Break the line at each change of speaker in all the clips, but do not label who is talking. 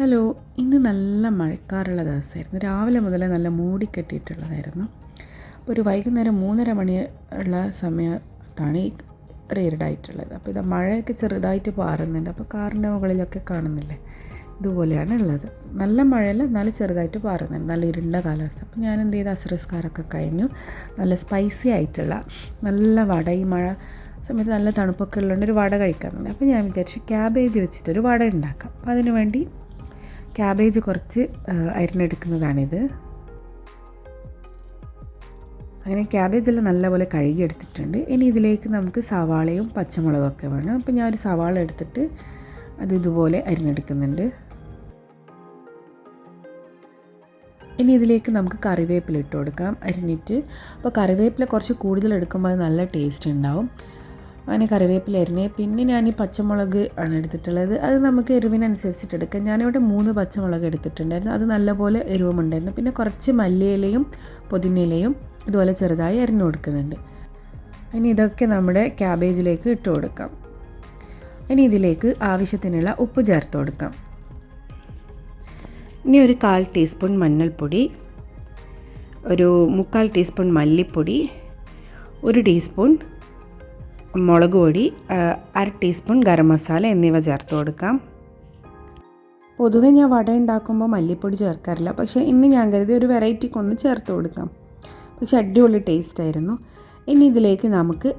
Hello ഇന്ന് നല്ല മഴക്കാറുള്ള ദിവസമായിരുന്നു. രാവിലെ മുതലേ നല്ല മൂടിക്കെട്ടിയിട്ടുള്ളതായിരുന്നു അപ്പോൾ ഒരു വൈകുന്നേരം മൂന്നര മണി ഉള്ള സമയത്താണ് ഈ ഇത്ര അപ്പോൾ ഇത് മഴയൊക്കെ ചെറുതായിട്ട് പാറുന്നുണ്ട്. അപ്പോൾ കാറിന്റെ മുകളിലൊക്കെ കാണുന്നില്ലേ? ഇതുപോലെയാണ് ഉള്ളത്. നല്ല മഴയല്ല എന്നാലും ചെറുതായിട്ട് പാറുന്നുണ്ട്. നല്ല ഇരുണ്ട കാലാവസ്ഥ. അപ്പോൾ ഞാൻ എന്ത് ചെയ്ത് അസ്രസ്കാരൊക്കെ കഴിഞ്ഞു. നല്ല സ്പൈസി ആയിട്ടുള്ള നല്ല വട. ഈ മഴ സമയത്ത് നല്ല തണുപ്പൊക്കെ ഉള്ളതുകൊണ്ട് ഒരു വട കഴിക്കാൻ അപ്പോൾ ഞാൻ വിചാരിച്ചു ക്യാബേജ് വെച്ചിട്ടൊരു വട ഉണ്ടാക്കാം. അപ്പോൾ അതിന് വേണ്ടി ക്യാബേജ് കുറച്ച് അരിഞ്ഞെടുക്കുന്നതാണിത്. അങ്ങനെ ക്യാബേജെല്ലാം നല്ലപോലെ കഴുകി എടുത്തിട്ടുണ്ട് ഇനി ഇതിലേക്ക് നമുക്ക് സവാളയും പച്ചമുളകൊക്കെ വേണം. അപ്പോൾ ഞാൻ ഒരു സവാള എടുത്തിട്ട് അത് ഇതുപോലെ അരിഞ്ഞെടുക്കുന്നുണ്ട്. ഇനി ഇതിലേക്ക് നമുക്ക് കറിവേപ്പില ഇട്ട് കൊടുക്കാം. അരിഞ്ഞിട്ട്. അപ്പോൾ കറിവേപ്പില കുറച്ച് കൂടുതൽ എടുക്കുമ്പോൾ അത് നല്ല ടേസ്റ്റ് ഉണ്ടാവും. അങ്ങനെ കറിവേപ്പില പിന്നെ ഞാൻ ഈ പച്ചമുളക് ആണ് എടുത്തിട്ടുള്ളത്. അത് നമുക്ക് എരിവിനനുസരിച്ചിട്ട് എടുക്കാം. ഞാനിവിടെ മൂന്ന് പച്ചമുളക് എടുത്തിട്ടുണ്ടായിരുന്നു. അത് നല്ലപോലെ എരിവുമുണ്ടായിരുന്നു. പിന്നെ കുറച്ച് മല്ലിയിലയും പുതിനയിലയും ഇതുപോലെ ചെറുതായി അരിഞ്ഞു കൊടുക്കുന്നുണ്ട്. ഇനി ഇതൊക്കെ നമ്മുടെ ക്യാബേജിലേക്ക് ഇട്ട് കൊടുക്കാം. ഇനി ഇതിലേക്ക് ആവശ്യത്തിനുള്ള ഉപ്പ് ചേർത്ത് കൊടുക്കാം. ഇനി ഒരു കാൽ ടീസ്പൂൺ മഞ്ഞൾപ്പൊടി ഒരു മുക്കാൽ ടീസ്പൂൺ മല്ലിപ്പൊടി ഒരു ടീസ്പൂൺ മുളക് പൊടി അര ടീസ്പൂൺ ഗരം മസാല എന്നിവ ചേർത്ത് കൊടുക്കാം. പൊതുവെ ഞാൻ വട ഉണ്ടാക്കുമ്പോൾ മല്ലിപ്പൊടി ചേർക്കാറില്ല. പക്ഷേ ഇന്ന് ഞാൻ കരുതി ഒരു വെറൈറ്റിക്ക് ഒന്ന് ചേർത്ത് കൊടുക്കാം. പക്ഷെ അടിപൊളി ടേസ്റ്റ് ആയിരുന്നു. ഇനി ഇതിലേക്ക് നമുക്ക്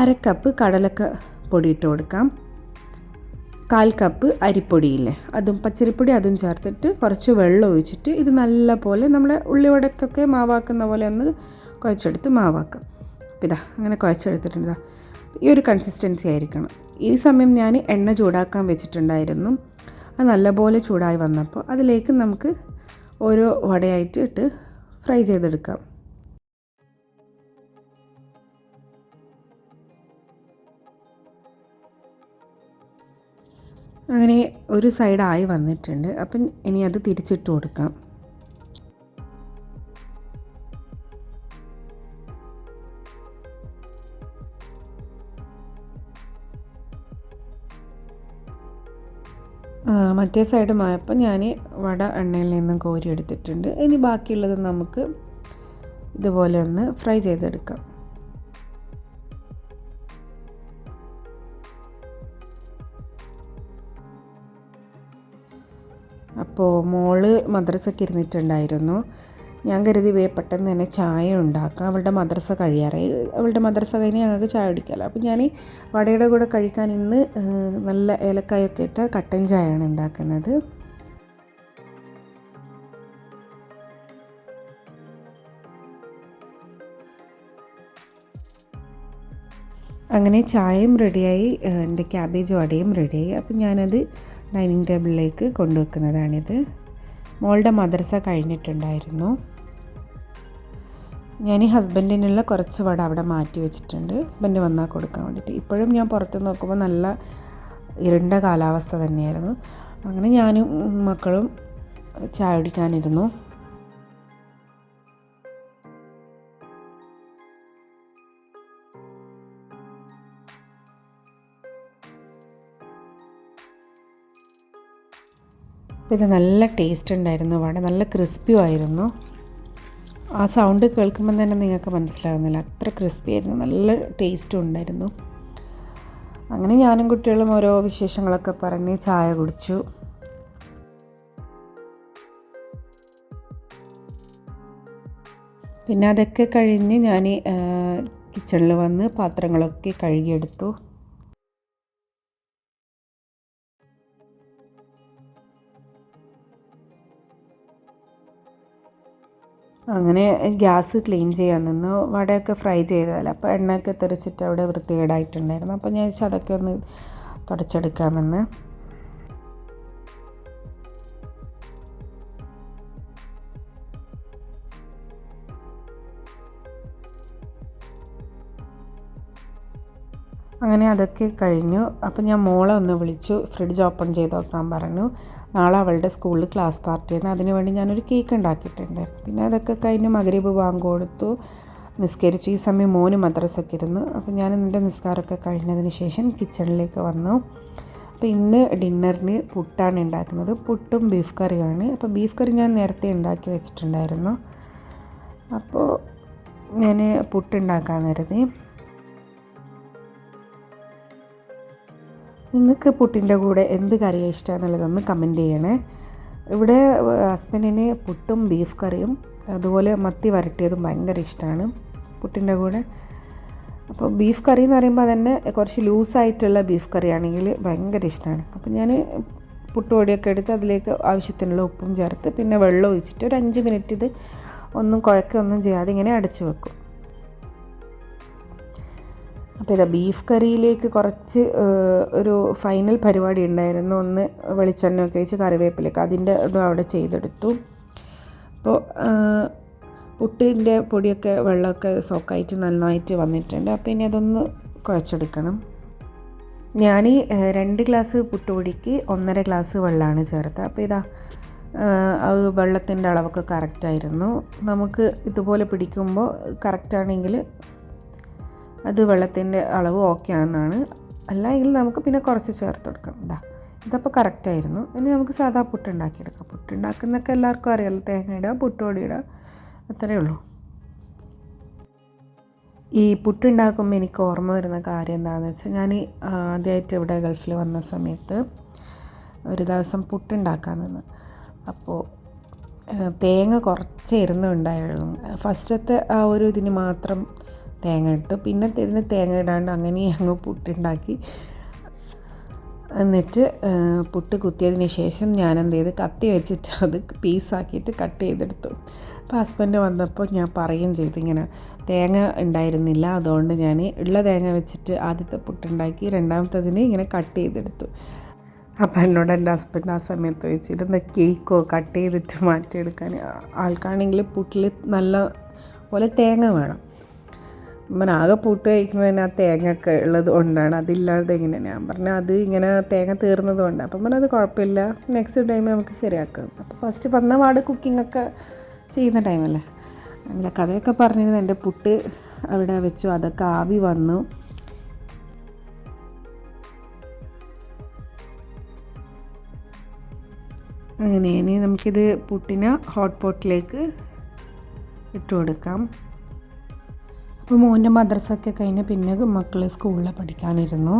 അര കപ്പ് കടലക്ക പൊടി ഇട്ട് കൊടുക്കാം. കാൽ കപ്പ് അരിപ്പൊടിയില്ലേ അതും പച്ചരിപ്പൊടി അതും ചേർത്തിട്ട് കുറച്ച് വെള്ളം ഒഴിച്ചിട്ട് ഇത് നല്ല പോലെ നമ്മുടെ ഉള്ളിവടക്കൊക്കെ മാവാക്കുന്ന പോലെ ഒന്ന് കുഴച്ചെടുത്ത് മാവാക്കാം. ഇതാ അങ്ങനെ കുഴച്ചെടുത്തിട്ടുണ്ട് ഈ ഒരു കൺസിസ്റ്റൻസി ആയിരിക്കണം. ഈ സമയം ഞാൻ എണ്ണ ചൂടാക്കാൻ വെച്ചിട്ടുണ്ടായിരുന്നു. അത് നല്ലപോലെ ചൂടായി വന്നപ്പോൾ അതിലേക്ക് നമുക്ക് ഓരോ വടയായിട്ട് ഇട്ട് ഫ്രൈ ചെയ്തെടുക്കാം. അങ്ങനെ ഒരു സൈഡായി വന്നിട്ടുണ്ട്. അപ്പം ഇനി അത് തിരിച്ചിട്ട് കൊടുക്കാം. മറ്റേ സൈഡ് മായപ്പോൾ ഞാൻ വട എണ്ണയിൽ നിന്നും കോരി എടുത്തിട്ടുണ്ട്. ഇനി ബാക്കിയുള്ളത് നമുക്ക് ഇതുപോലെ ഒന്ന് ഫ്രൈ ചെയ്തെടുക്കാം. അപ്പോൾ മോൾ മദ്രസയ്ക്ക് ഇരുന്നിട്ടുണ്ടായിരുന്നു. ഞാൻ കരുതി വേ പെട്ടെന്ന് തന്നെ ചായ ഉണ്ടാക്കാം. അവളുടെ മദ്രസ കഴിയാറായി. അവളുടെ മദ്രസ കഴിഞ്ഞ് ഞങ്ങൾക്ക് ചായ കുടിക്കാമല്ലോ അപ്പോൾ ഞാൻ വടയുടെ കൂടെ കഴിക്കാൻ ഇന്ന് നല്ല ഏലക്കായൊക്കെ ഇട്ട കട്ടൻ ചായയാണ് ഉണ്ടാക്കുന്നത്. അങ്ങനെ ചായയും റെഡിയായി എന്റെ ക്യാബേജ് വടയും റെഡിയായി. അപ്പോൾ ഞാനത് ഡൈനിങ് ടേബിളിലേക്ക് കൊണ്ടുവെക്കുന്നതാണിത്. മോളുടെ മദ്രസ കഴിഞ്ഞിട്ടുണ്ടായിരുന്നു. ഞാൻ ഈ ഹസ്ബൻഡിനുള്ള കുറച്ച് വട അവിടെ മാറ്റി വെച്ചിട്ടുണ്ട്. ഹസ്ബൻഡ് വന്നാൽ കൊടുക്കാൻ വേണ്ടിയിട്ട് ഇപ്പോഴും ഞാൻ പുറത്ത് നോക്കുമ്പോൾ നല്ല ഇരുണ്ട കാലാവസ്ഥ തന്നെയായിരുന്നു. അങ്ങനെ ഞാനും മക്കളും ചായ കുടിക്കാനിരുന്നു ഇത് നല്ല ടേസ്റ്റ് ഉണ്ടായിരുന്നു വട. നല്ല ക്രിസ്പിയും ആയിരുന്നു. ആ സൗണ്ട് കേൾക്കുമ്പോൾ തന്നെ നിങ്ങൾക്ക് മനസ്സിലാകുന്നില്ല അത്ര ക്രിസ്പി ആയിരുന്നു. നല്ല ടേസ്റ്റും ഉണ്ടായിരുന്നു. അങ്ങനെ ഞാനും കുട്ടികളും ഓരോ വിശേഷങ്ങളൊക്കെ പറഞ്ഞ് ചായ കുടിച്ചു. പിന്നെ അതൊക്കെ കഴിഞ്ഞ് ഞാൻ കിച്ചണിൽ വന്ന് പാത്രങ്ങളൊക്കെ കഴുകിയെടുത്തു. അങ്ങനെ ഗ്യാസ് ക്ലീൻ ചെയ്യാൻ നിന്ന് വടയൊക്കെ ഫ്രൈ ചെയ്തതല്ല. അപ്പോൾ എണ്ണയൊക്കെ തെറിച്ചിട്ട് അവിടെ വൃത്തികേടായിട്ടുണ്ടായിരുന്നു. അപ്പോൾ ഞാൻ അതൊക്കെ ഒന്ന് തുടച്ചെടുക്കാമെന്ന്. അങ്ങനെ അതൊക്കെ കഴിഞ്ഞു. അപ്പം ഞാൻ മോളെ ഒന്ന് വിളിച്ചു. ഫ്രിഡ്ജ് ഓപ്പൺ ചെയ്ത് നോക്കാൻ പറഞ്ഞു. നാളെ അവളുടെ സ്കൂളിൽ ക്ലാസ് പാർട്ടിയാണ് അതിനുവേണ്ടി ഞാനൊരു കേക്ക് ഉണ്ടാക്കിയിട്ടുണ്ട്. പിന്നെ അതൊക്കെ കഴിഞ്ഞ് മകരീബ് വാങ്ങി കൊടുത്തു. നിസ്കരിച്ചു. ഈ സമയം മോന് മദ്രസൊക്കെ ഇരുന്നു. അപ്പം ഞാൻ എന്റെ നിസ്കാരമൊക്കെ കഴിഞ്ഞതിന് ശേഷം കിച്ചണിലേക്ക് വന്നു. അപ്പോൾ ഇന്ന് ഡിന്നറിന് പുട്ടാണ് ഉണ്ടാക്കുന്നത്. പുട്ടും ബീഫ് കറിയാണ് അപ്പോൾ ബീഫ് കറി ഞാൻ നേരത്തെ ഉണ്ടാക്കി വെച്ചിട്ടുണ്ടായിരുന്നു. അപ്പോൾ ഞാൻ പുട്ടുണ്ടാക്കാൻ കരുതി. നിങ്ങൾക്ക് പുട്ടിന്റെ കൂടെ എന്ത് കറിയാണ് ഇഷ്ടം എന്നുള്ളതൊന്ന് കമന്റ് ചെയ്യണേ. ഇവിടെ ഹസ്ബൻഡിന് പുട്ടും ബീഫ് കറിയും അതുപോലെ മത്തി വരട്ടിയതും ഭയങ്കര ഇഷ്ടമാണ് പുട്ടിന്റെ കൂടെ. അപ്പോൾ ബീഫ് കറി എന്ന് പറയുമ്പോൾ തന്നെ കുറച്ച് ലൂസായിട്ടുള്ള ബീഫ് കറി ആണെങ്കിൽ ഭയങ്കര ഇഷ്ടമാണ് അപ്പോൾ ഞാൻ പുട്ടുപൊടിയൊക്കെ എടുത്ത് അതിലേക്ക് ആവശ്യത്തിനുള്ള ഉപ്പും ചേർത്ത് പിന്നെ വെള്ളം ഒഴിച്ചിട്ട് ഒരു അഞ്ച് മിനിറ്റ് ഇത് ഒന്നും കുഴക്കൊന്നും ചെയ്യാതെ ഇങ്ങനെ അടച്ചു വെക്കും. അപ്പോൾ ഇതാ ബീഫ് കറിയിലേക്ക് കുറച്ച് ഒരു ഫൈനൽ പരിപാടി ഉണ്ടായിരുന്നു. ഒന്ന് വെളിച്ചെണ്ണ ഒക്കെ വെച്ച് കറിവേപ്പിലേക്ക് അതിന്റെ ഇതും അവിടെ ചെയ്തെടുത്തു. അപ്പോൾ പുട്ടിന്റെ പൊടിയൊക്കെ വെള്ളമൊക്കെ സോക്കായിട്ട് നന്നായിട്ട് വന്നിട്ടുണ്ട്. അപ്പോൾ ഇനി അതൊന്ന് കുഴച്ചെടുക്കണം. ഞാൻ രണ്ട് ഗ്ലാസ് പുട്ടുപൊടിക്ക് ഒന്നര ഗ്ലാസ് വെള്ളമാണ് ചേർത്തത്. അപ്പോൾ ഇതാ അത് വെള്ളത്തിന്റെ അളവൊക്കെ കറക്റ്റായിരുന്നു നമുക്ക് ഇതുപോലെ പിടിക്കുമ്പോൾ കറക്റ്റാണെങ്കിൽ അത് വെള്ളത്തിന്റെ അളവ് ഓക്കെ ആണെന്നാണ്. അല്ല എങ്കിൽ നമുക്ക് പിന്നെ കുറച്ച് ചേർത്ത് കൊടുക്കാം. ഇതാ ഇതപ്പോൾ കറക്റ്റായിരുന്നു ഇനി നമുക്ക് സാധാ പുട്ട് ഉണ്ടാക്കിയെടുക്കാം. പുട്ട് ഉണ്ടാക്കുന്നൊക്കെ എല്ലാവർക്കും അറിയാമല്ലോ തേങ്ങ ഇടുക പുട്ടോടി ഇടുക അത്രയേ ഉള്ളൂ. ഈ പുട്ടുണ്ടാക്കുമ്പോൾ എനിക്ക് ഓർമ്മ വരുന്ന കാര്യം എന്താണെന്ന് വെച്ചാൽ ഞാൻ ആദ്യമായിട്ട് ഇവിടെ ഗൾഫിൽ വന്ന സമയത്ത് ഒരു ദിവസം പുട്ടുണ്ടാക്കാൻ നിന്ന്. അപ്പോൾ തേങ്ങ കുറച്ച് ഇരുന്നുണ്ടായിരുന്നു ഫസ്റ്റത്തെ ആ ഒരു ഇതിന് മാത്രം തേങ്ങ ഇട്ടു. പിന്നെ ഇതിന് തേങ്ങ ഇടാണ്ട് അങ്ങനെ അങ്ങ് പുട്ടുണ്ടാക്കി. എന്നിട്ട് പുട്ട് കുത്തിയതിന് ശേഷം ഞാൻ എന്ത് ചെയ്ത് കത്തി വെച്ചിട്ട് അത് പീസാക്കിയിട്ട് കട്ട് ചെയ്തെടുത്തു. അപ്പോൾ ഹസ്ബൻഡ് വന്നപ്പോൾ ഞാൻ പറയുകയും ചെയ്തു ഇങ്ങനെ തേങ്ങ ഉണ്ടായിരുന്നില്ല അതുകൊണ്ട് ഞാൻ ഉള്ള തേങ്ങ വെച്ചിട്ട് ആദ്യത്തെ പുട്ടുണ്ടാക്കി രണ്ടാമത്തതിന് ഇങ്ങനെ കട്ട് ചെയ്തെടുത്തു. അപ്പം എന്നോട് എന്റെ ഹസ്ബൻഡ് ആ സമയത്ത് ചോദിച്ചു ഇതെന്താ കേക്കോ? കട്ട് ചെയ്തിട്ട് മാറ്റിയെടുക്കാൻ? ആൾക്കാണെങ്കിൽ പുട്ടിൽ നല്ല പോലെ തേങ്ങ വേണം. ആകെ പുട്ട് കഴിക്കുന്നതിന് ആ തേങ്ങ ഒക്കെ ഉള്ളത് കൊണ്ടാണ്. അതില്ലാതെ എങ്ങനെ ഞാൻ പറഞ്ഞു അത് ഇങ്ങനെ തേങ്ങ തീർന്നത് കൊണ്ട്. അപ്പം പറഞ്ഞത് കുഴപ്പമില്ല. നെക്സ്റ്റ് ടൈം നമുക്ക് ശരിയാക്കാം. അപ്പോൾ ഫസ്റ്റ് വന്ന പാട് കുക്കിംഗ് ഒക്കെ ചെയ്യുന്ന ടൈമല്ലേ അങ്ങനെ കഥയൊക്കെ പറഞ്ഞിരുന്നു. എന്റെ പുട്ട് അവിടെ വെച്ചു. അതൊക്കെ ആവി വന്നു. അങ്ങനെ ഇനി നമുക്കിത് പുട്ടിനെ ഹോട്ട് പോട്ടിലേക്ക് ഇട്ട് കൊടുക്കാം. അപ്പോൾ മോന്റെ മദ്രസൊക്കെ കഴിഞ്ഞ് പിന്നെ മക്കൾ സ്കൂളിൽ പഠിക്കാനിരുന്നു.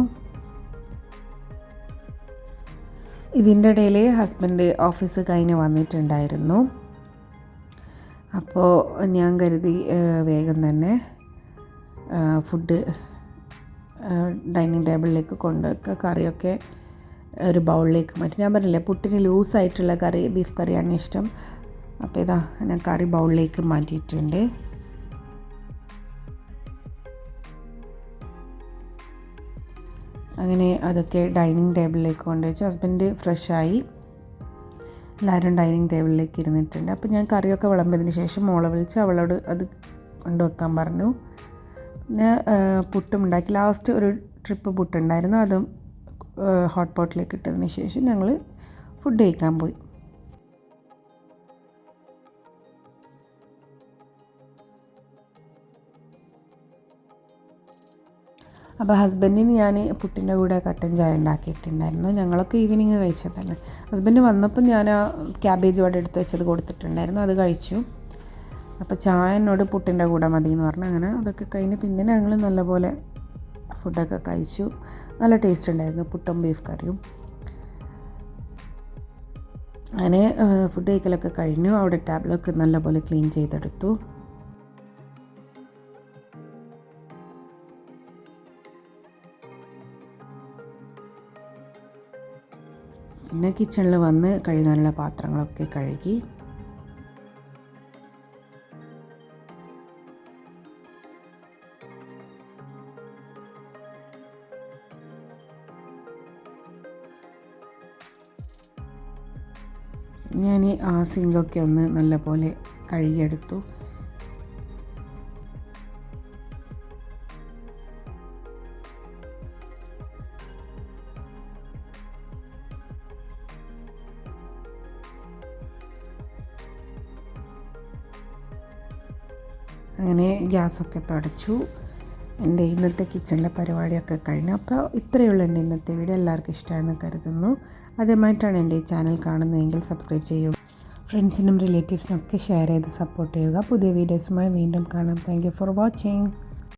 ഇതിന്റെ ഇടയിൽ ഹസ്ബൻഡ് ഓഫീസ് കഴിഞ്ഞ് വന്നിട്ടുണ്ടായിരുന്നു. അപ്പോൾ ഞാൻ കരുതി വേഗം തന്നെ ഫുഡ് ഡൈനിങ് ടേബിളിലേക്ക് കൊണ്ടുവയ്ക്കുക കറിയൊക്കെ ഒരു ബൗളിലേക്ക് മാറ്റി. ഞാൻ പറഞ്ഞില്ലേ പുട്ടിന് ലൂസായിട്ടുള്ള കറി ബീഫ് കറിയാണ് ഇഷ്ടം. അപ്പോൾ ഇതാ ഞാൻ കറി ബൗളിലേക്ക് മാറ്റിയിട്ടുണ്ട്. അങ്ങനെ അതൊക്കെ ഡൈനിങ് ടേബിളിലേക്ക് കൊണ്ടുവച്ചു ഹസ്ബൻഡ് ഫ്രഷായി. എല്ലാവരും ഡൈനിങ് ടേബിളിലേക്ക് ഇരുന്നിട്ടുണ്ട്. അപ്പോൾ ഞാൻ കറിയൊക്കെ വിളമ്പിയതിന് ശേഷം മോളെ വിളിച്ച് അവളോട് അത് കൊണ്ടുവെക്കാൻ പറഞ്ഞു. പിന്നെ പുട്ടും ഉണ്ടാക്കി. ലാസ്റ്റ് ഒരു ട്രിപ്പ് പുട്ടുണ്ടായിരുന്നു. അതും ഹോട്ട് പോട്ടിലേക്ക് ഇട്ടതിന് ശേഷം ഞങ്ങൾ ഫുഡ് കഴിക്കാൻ പോയി. അപ്പോൾ ഹസ്ബൻഡിന് ഞാൻ പുട്ടിന്റെ കൂടെ കട്ടൻ ചായ ഉണ്ടാക്കിയിട്ടുണ്ടായിരുന്നു. ഞങ്ങളൊക്കെ ഈവനിങ് കഴിച്ചതല്ലേ. ഹസ്ബൻഡ് വന്നപ്പോൾ ഞാൻ ആ ക്യാബേജ് വട എടുത്ത് വെച്ചത് കൊടുത്തിട്ടുണ്ടായിരുന്നു. അത് കഴിച്ചു. അപ്പോൾ ചായ എന്നോട് പുട്ടിന്റെ കൂടെ മതി എന്ന് പറഞ്ഞു. അങ്ങനെ അതൊക്കെ കഴിഞ്ഞ് പിന്നെ ഞങ്ങൾ നല്ലപോലെ ഫുഡൊക്കെ കഴിച്ചു. നല്ല ടേസ്റ്റ് ഉണ്ടായിരുന്നു പുട്ടും ബീഫ് കറിയും. അങ്ങനെ ഫുഡ് കഴിക്കലൊക്കെ കഴിഞ്ഞു. അവിടെ ടാബ്ലൊക്കെ നല്ലപോലെ ക്ലീൻ ചെയ്തെടുത്തു. പിന്നെ കിച്ചണിൽ വന്ന് കഴുകാനുള്ള പാത്രങ്ങളൊക്കെ കഴുകി. ഞാൻ ആ സിങ്കൊക്കെ ഒന്ന് നല്ലപോലെ കഴുകിയെടുത്തു. അങ്ങനെ ഗ്യാസൊക്കെ തുടച്ചു. എന്റെ ഇന്നത്തെ കിച്ചണിലെ പരിപാടിയൊക്കെ കഴിഞ്ഞു. അപ്പോൾ ഇത്രയേ ഉള്ളൂ എന്റെ ഇന്നത്തെ വീഡിയോ. എല്ലാവർക്കും ഇഷ്ടമായെന്ന് കരുതുന്നു. ആദ്യമായിട്ടാണ് എന്റെ ഈ ചാനൽ കാണുന്നതെങ്കിൽ സബ്സ്ക്രൈബ് ചെയ്യൂ. ഫ്രണ്ട്സിനും റിലേറ്റീവ്സിനും ഒക്കെ ഷെയർ ചെയ്ത് സപ്പോർട്ട് ചെയ്യുക. പുതിയ വീഡിയോസുമായി വീണ്ടും കാണാം. Thank for watching.